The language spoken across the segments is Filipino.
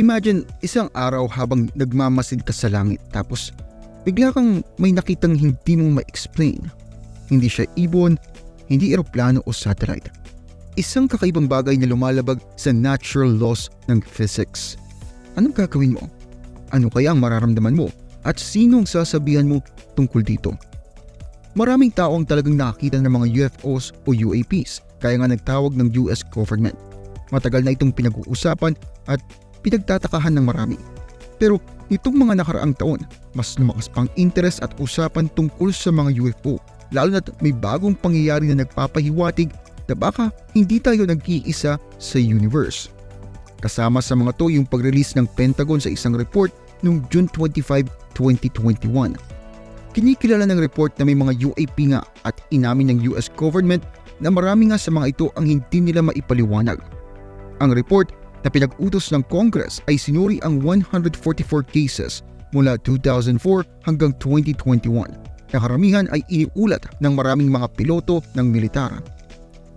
Imagine isang araw habang nagmamasid ka sa langit tapos bigla kang may nakitang hindi mo ma-explain. Hindi siya ibon, hindi eroplano o satellite. Isang kakaibang bagay na lumalabag sa natural laws ng physics. Anong gagawin mo? Ano kaya ang mararamdaman mo? At sino ang sasabihan mo tungkol dito? Maraming tao ang talagang nakakita ng mga UFOs o UAPs kaya nga nagtawag ng US government. Matagal na itong pinag-uusapan at pinagtatakahan ng marami. Pero nitong mga nakaraang taon, mas lumakas pang interest at usapan tungkol sa mga UFO lalo na may bagong pangyayari na nagpapahiwatig na baka hindi tayo nag-iisa sa universe. Kasama sa mga to yung pag-release ng Pentagon sa isang report noong June 25, 2021. Kinikilala ng report na may mga UAP nga at inamin ng US government na marami nga sa mga ito ang hindi nila maipaliwanag. Ang report na pinag-utos ng Congress ay sinuri ang 144 cases mula 2004 hanggang 2021 na karamihan ay iniulat ng maraming mga piloto ng militar.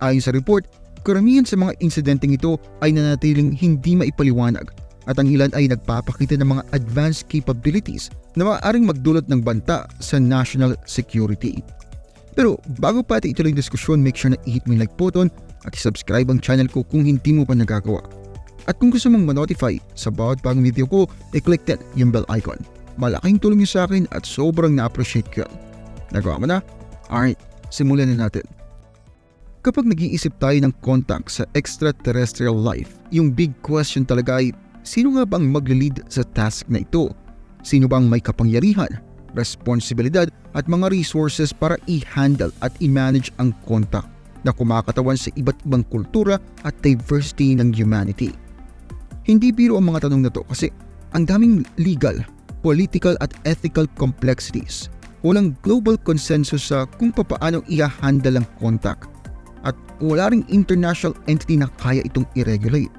Ayon sa report, karamihan sa mga insidenteng ito ay nanatiling hindi maipaliwanag at ang ilan ay nagpapakita ng mga advanced capabilities na maaaring magdulot ng banta sa national security. Pero bago pa natin ituloy ang diskusyon, make sure na i-hit mo yung like button at i-subscribe ang channel ko kung hindi mo pa nagagawa. At kung gusto mong ma-notify sa bawat bagong video ko, i-click din yung bell icon. Malaking tulong yun sa akin at sobrang na-appreciate ko yun. Nagawa mo na? Alright, simulan na natin. Kapag nag-iisip tayo ng contact sa extraterrestrial life, yung big question talaga ay Sino nga bang magle-lead sa task na ito? Sino bang may kapangyarihan, responsibilidad at mga resources para i-handle at i-manage ang contact na kumakatawan sa iba't ibang kultura at diversity ng humanity? Hindi biro ang mga tanong na to kasi ang daming legal, political at ethical complexities. Walang global consensus sa kung paano i-handle ang contact at wala ring international entity na kaya itong i-regulate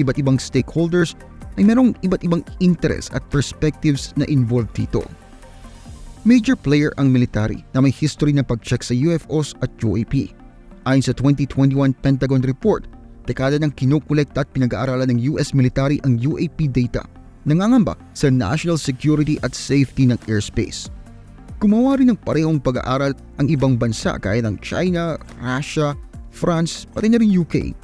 iba't ibang stakeholders ay merong iba't ibang interest at perspectives na involved dito. Major player ang military na may history ng pag-check sa UFOs at UAP. Ayon sa 2021 Pentagon Report, dekada ng kinukolekta at pinag-aaralan ng US military ang UAP data, nangangamba sa national security at safety ng airspace. Gumawa rin ng parehong pag-aaral ang ibang bansa gaya ng China, Russia, France, pati na rin UK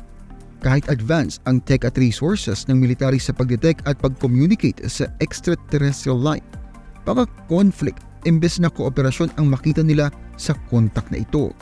kahit advance ang tech at resources ng military sa pagdetect at pag-communicate sa extraterrestrial life. Baka conflict imbes na kooperasyon ang makita nila sa kontak na ito.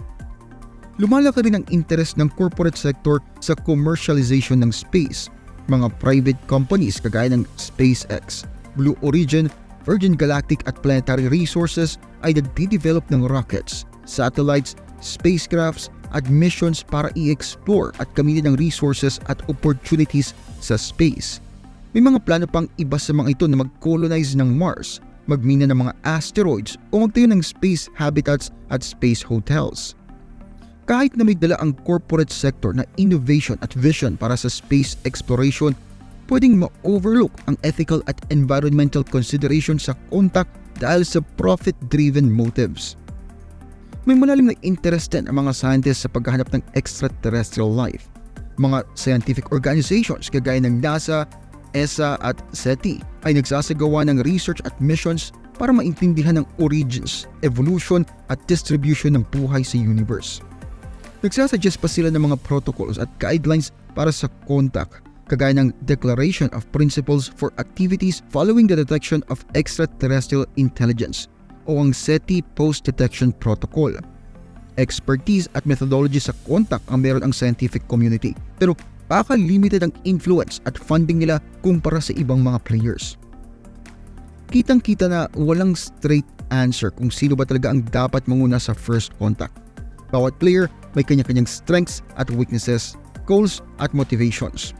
Lumalaki rin ang interest ng corporate sector sa commercialization ng space. Mga private companies kagaya ng SpaceX, Blue Origin, Virgin Galactic at Planetary Resources ay nagdi-develop ng rockets, satellites, spacecrafts at missions para i-explore at gamitin ng resources at opportunities sa space. May mga plano pang iba sa mga ito na mag-colonize ng Mars, magmina ng mga asteroids o magtayo ng space habitats at space hotels. Kahit na may dala ang corporate sector na innovation at vision para sa space exploration, pwedeng ma-overlook ang ethical at environmental consideration sa contact dahil sa profit-driven motives. May malalim na interest din ang mga scientists sa paghahanap ng extraterrestrial life. Mga scientific organizations kagaya ng NASA, ESA at SETI ay nagsasagawa ng research at missions para maintindihan ang origins, evolution at distribution ng buhay sa universe. Nagsasuggest pa sila ng mga protocols at guidelines para sa contact kagaya ng Declaration of Principles for Activities Following the Detection of Extraterrestrial Intelligence o ang SETI Post-Detection Protocol. Expertise at methodology sa contact ang meron ang scientific community pero baka limited ang influence at funding nila kumpara sa ibang mga players. Kitang-kita na walang straight answer kung sino ba talaga ang dapat manguna sa first contact. Bawat player may kanya-kanyang strengths at weaknesses, goals at motivations.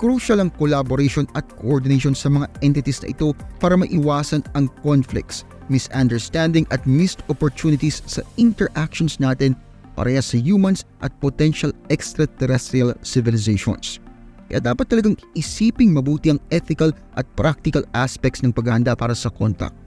Crucial ang collaboration at coordination sa mga entities na ito para maiwasan ang conflicts misunderstanding at missed opportunities sa interactions natin parehas sa humans at potential extraterrestrial civilizations. Kaya dapat talagang isiping mabuti ang ethical at practical aspects ng paghahanda para sa contact.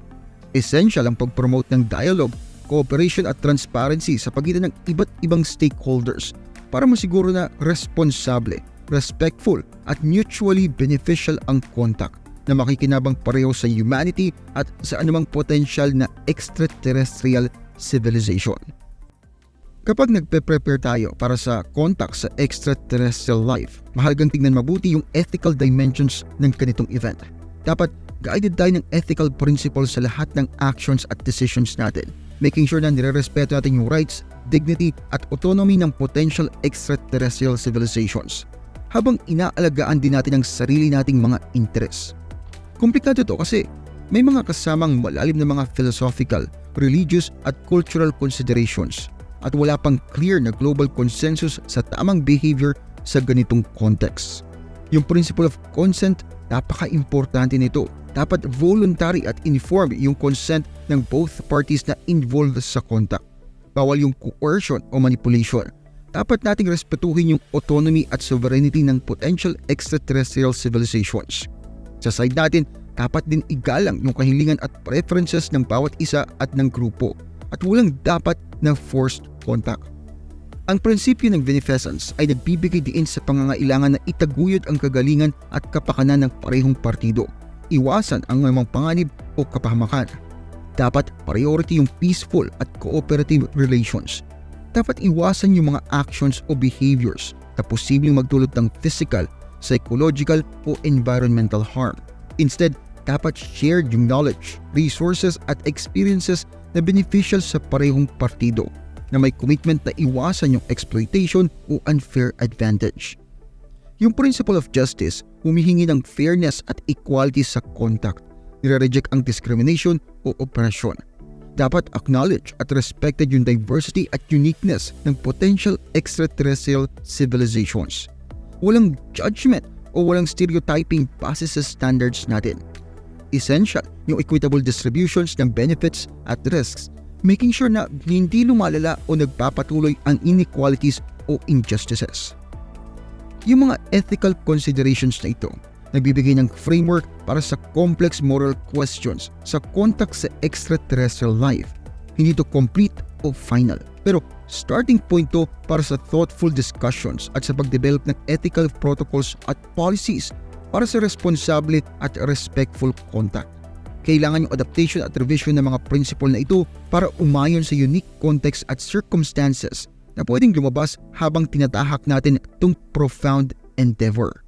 Essential ang pag-promote ng dialogue, cooperation at transparency sa pagitan ng iba't ibang stakeholders para masiguro na responsable respectful at mutually beneficial ang contact na makikinabang pareho sa humanity at sa anumang potential na extraterrestrial civilization. Kapag nagpe-prepare tayo para sa contact sa extraterrestrial life, mahalagang tingnan mabuti yung ethical dimensions ng ganitong event. Dapat guided tayo ng ethical principles sa lahat ng actions at decisions natin, making sure na nire-respeto natin yung rights, dignity at autonomy ng potential extraterrestrial civilizations habang inaalagaan din natin ang sarili nating mga interes. Komplikado to kasi may mga kasamang malalim na mga philosophical, religious at cultural considerations at wala pang clear na global consensus sa tamang behavior sa ganitong context. Yung principle of consent, napaka-importante nito. Dapat voluntary at informed yung consent ng both parties na involved sa contact. Bawal yung coercion o manipulation. Dapat nating respetuhin yung autonomy at sovereignty ng potential extraterrestrial civilizations. Sa side natin, dapat din igalang yung kahilingan at preferences ng bawat isa at ng grupo at walang dapat na forced contact. Ang prinsipyo ng beneficence ay nagbibigay diin sa pangangailangan na itaguyod ang kagalingan at kapakanan ng parehong partido. Iwasan ang mga panganib o kapahamakan. Dapat priority yung peaceful at cooperative relations. Dapat iwasan yung mga actions o behaviors na posibleng magdulot ng physical, psychological o environmental harm. Instead, dapat shared yung knowledge, resources at experiences na beneficial sa parehong partido na may commitment na iwasan yung exploitation o unfair advantage. Yung principle of justice, humihingi ng fairness at equality sa contact. Nire-reject ang discrimination o opression. Dapat acknowledge at respected yung diversity at uniqueness ng potential extraterrestrial civilizations. Walang judgment o walang stereotyping base sa standards natin. Essential yung equitable distributions ng benefits at risks making sure na hindi lumalala o nagpapatuloy ang inequalities o injustices. Yung mga ethical considerations na ito, nagbibigay ng framework para sa complex moral questions sa contact sa extraterrestrial life. Hindi to complete o final, pero starting point to para sa thoughtful discussions at sa pagdevelop ng ethical protocols at policies para sa responsable at respectful contact. Kailangan yung adaptation at revision ng mga principle na ito para umayon sa unique context at circumstances na pwedeng lumabas habang tinatahak natin itong profound endeavor.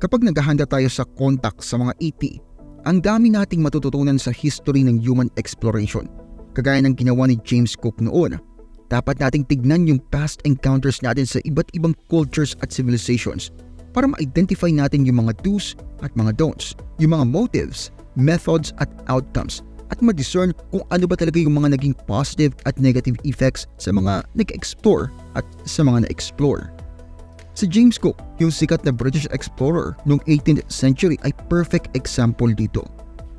Kapag naghahanda tayo sa contact sa mga ET, ang dami nating matututunan sa history ng human exploration. Kagaya ng ginawa ni James Cook noon, dapat nating tignan yung past encounters natin sa iba't ibang cultures at civilizations para ma-identify natin yung mga do's at mga don'ts, yung mga motives methods at outcomes at ma-discern kung ano ba talaga yung mga naging positive at negative effects sa mga nag-explore at sa mga na-explore. Si James Cook, yung sikat na British explorer noong 18th century ay perfect example dito.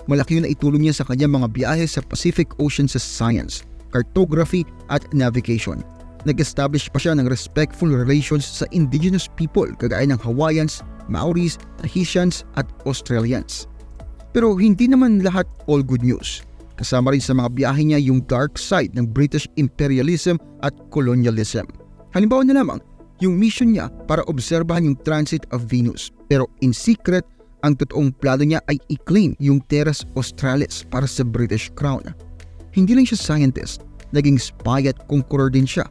Malaki yung naitulong niya sa kanyang mga biyahe sa Pacific Ocean sa science, cartography at navigation. Nag-establish pa siya ng respectful relations sa indigenous people kagaya ng Hawaiians, Maoris, Tahitians at Australians. Pero hindi naman lahat all good news. Kasama rin sa mga biyahe niya yung dark side ng British imperialism at colonialism. Halimbawa na lamang, yung mission niya para obserbahan yung transit of Venus. Pero in secret, ang totoong plano niya ay i-claim yung Terras Australis para sa British Crown. Hindi lang siya scientist, naging spy at conqueror din siya.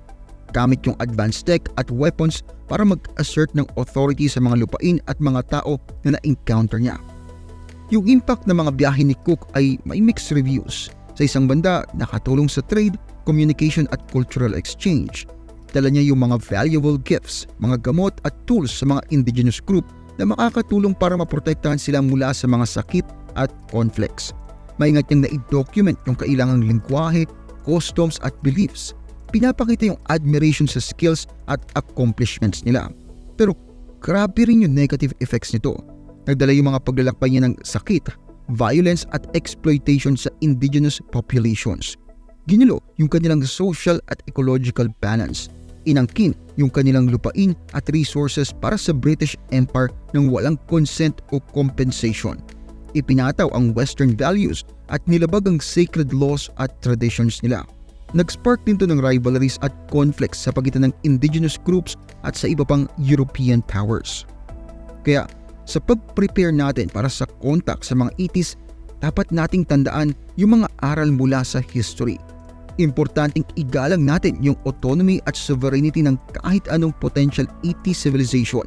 Gamit yung advanced tech at weapons para mag-assert ng authority sa mga lupain at mga tao na na-encounter niya. Yung impact ng mga biyahe ni Cook ay may mixed reviews. Sa isang banda, nakatulong sa trade, communication at cultural exchange. Dala niya yung mga valuable gifts, mga gamot at tools sa mga indigenous group na makakatulong para maprotektahan sila mula sa mga sakit at conflicts. Maingat niyang na-document yung kailangang lingwahe, customs at beliefs. Pinapakita yung admiration sa skills at accomplishments nila. Pero grabe rin yung negative effects nito Nagdala yung mga paglalakbay niya ng sakit, violence at exploitation sa indigenous populations. Ginulo yung kanilang social at ecological balance. Inangkin yung kanilang lupain at resources para sa British Empire ng walang consent o compensation. Ipinataw ang Western values at nilabag ang sacred laws at traditions nila. nag-spark din to ng rivalries at conflicts sa pagitan ng indigenous groups at sa iba pang European powers. Kaya sa pag-prepare natin para sa contact sa mga 80s, dapat nating tandaan yung mga aral mula sa history. Importanteng igalang natin yung autonomy at sovereignty ng kahit anong potential 80 civilization.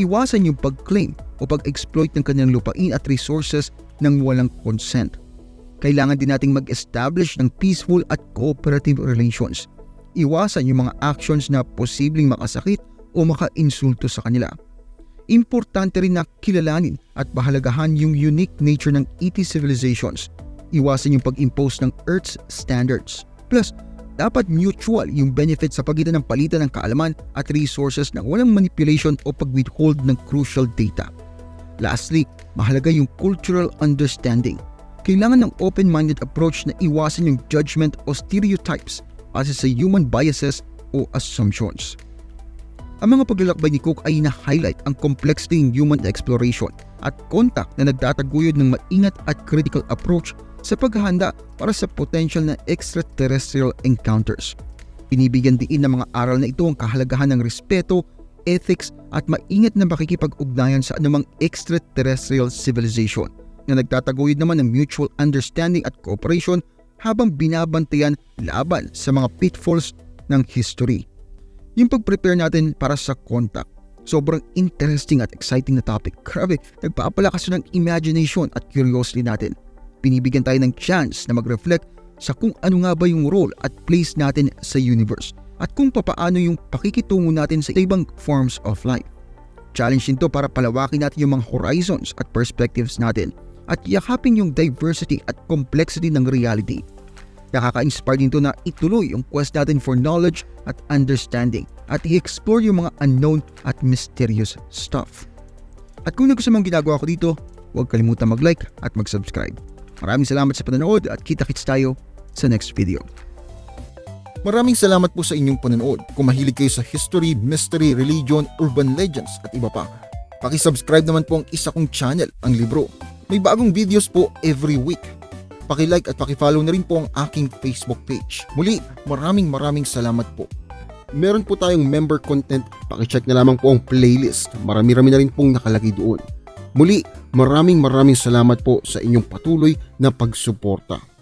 Iwasan yung pag-claim o pag-exploit ng kanilang lupain at resources ng walang consent. Kailangan din nating mag-establish ng peaceful at cooperative relations. Iwasan yung mga actions na posibleng makasakit o maka-insulto sa kanila. Importante rin na kilalanin at pahalagahan yung unique nature ng ET civilizations. Iwasan yung pag-impose ng Earth's standards. Plus, dapat mutual yung benefit sa pagitan ng palitan ng kaalaman at resources na walang manipulation o pag-withhold ng crucial data. Lastly, mahalaga yung cultural understanding. Kailangan ng open-minded approach na iwasan yung judgment o stereotypes base sa human biases o assumptions. Ang mga paglalakbay ni Cook ay na-highlight ang complexity ng human exploration at contact na nagtataguyod ng maingat at critical approach sa paghahanda para sa potential na extraterrestrial encounters. Pinibigyan din ng mga aral na ito ang kahalagahan ng respeto, ethics at maingat na makikipag-ugnayan sa anumang extraterrestrial civilization na nagtataguyod naman ng mutual understanding at cooperation habang binabantayan laban sa mga pitfalls ng history. Yung pag-prepare natin para sa contact, sobrang interesting at exciting na topic. Grabe, nagpapalakas ng imagination at curiosity natin. Binibigyan tayo ng chance na mag-reflect sa kung ano nga ba yung role at place natin sa universe at kung papaano yung pakikitungo natin sa ibang forms of life. Challenge nito para palawakin natin yung mga horizons at perspectives natin at yakapin yung diversity at complexity ng reality. Nakaka-inspire din to na ituloy yung quest natin for knowledge at understanding at i-explore yung mga unknown at mysterious stuff. At kung nagustuhan mong ginagawa ko dito, huwag kalimutan mag-like at mag-subscribe. Maraming salamat sa panonood at kita-kits tayo sa next video. Maraming salamat po sa inyong panonood. Kung mahilig kayo sa history, mystery, religion, urban legends at iba pa, pakisubscribe naman po ang isa kong channel, ang Libro. May bagong videos po every week. Pakilike at pakifollow na rin po ang aking Facebook page. Muli, maraming maraming salamat po. Meron po tayong member content, pakicheck na lamang po ang playlist. Marami-rami na rin pong nakalagay doon. Muli, maraming maraming salamat po sa inyong patuloy na pagsuporta.